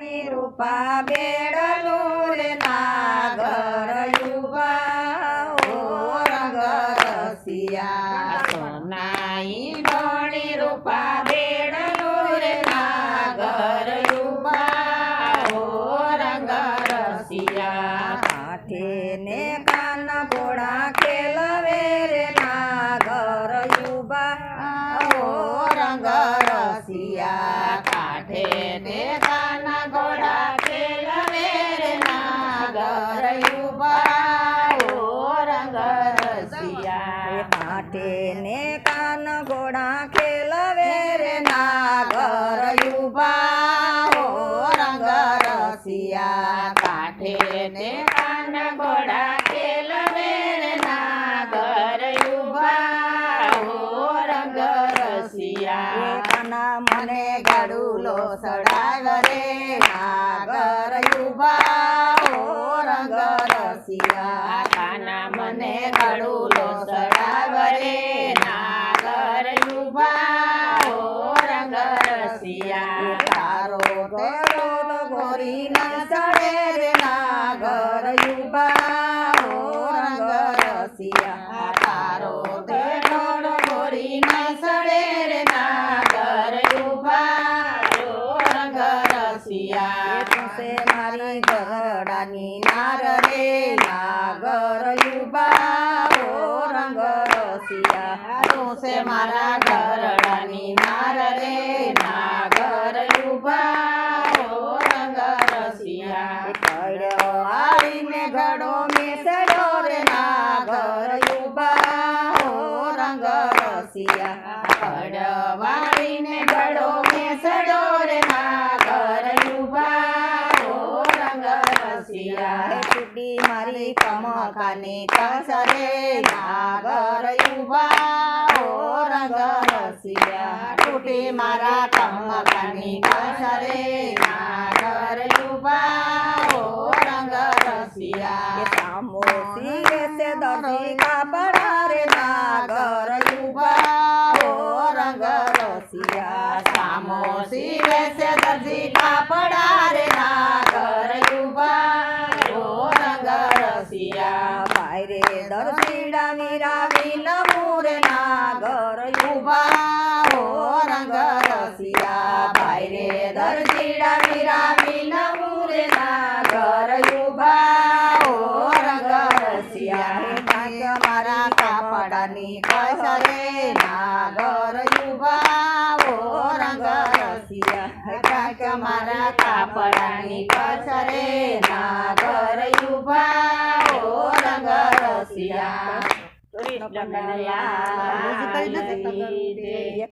રૂપા બેડલું રે નાગર યુવા ઓ રંગ રસિયા સોનાઈ મણી રૂપા બેડલું રે નાગર યુવા ઓ રંગ રસિયા કાંઠે ને કાન ઘોડા ખેલવે રે નાગર યુવા ઓ રંગ રસિયા કાઠે ને રસિયા કાંઠે ને કાન ઘોડા ખેલવે રે નાગર યુવા હો રંગ રસિયા કાઠે ને કાન ઘોડા ખેલવે રે નાગર યુવા ઓ રંગ રસિયા કાના મને ગડુલો સડાવ રે નાગર યુવા ઓ રંગ રસિયા કાના મને ગળુલો રસિયા તારો ગળો ગોરી ના સડે રે નાગર યુવા ઓ રંગ રસિયા તારો દેડો ગોરી ના સડે રે નાગર યુવા ઓ રંગ રસિયા તુસે મારી મારા ઘરડાની નાર રે નાગર યુવા ઓ રંગ રસિયા કડ્યો આવીને ઘડો મેસડો રે નાગર યુબા. હો રંગ રસિયા. પડવાળીને ગળો મેસડો રે નાગર યુબા. હો રંગ રસિયા. તૂટી મારી કમકાની કસરે નાગર યુબા. હો રંગ રસિયા. તૂટી મારા કમકાની કસરે નાગર યુવા ઓ રંગ રસિયા સામો સિંગે સે દર્દી કાપડા રે નાગર યુવા ઓ રંગ રસિયા. સામો શિવે છે દરજી કાપડા રે નાગર યુવા ઓ રંગ રસિયા. બાયરે દર્શીડા વિન મુરે નાગર યુવા ઓ રંગ રસિયા. કસરે નાગર યુવા રંગ રસિયા કાક મારા કાપડાની કસરે નાગર યુવા રંગ રસિયા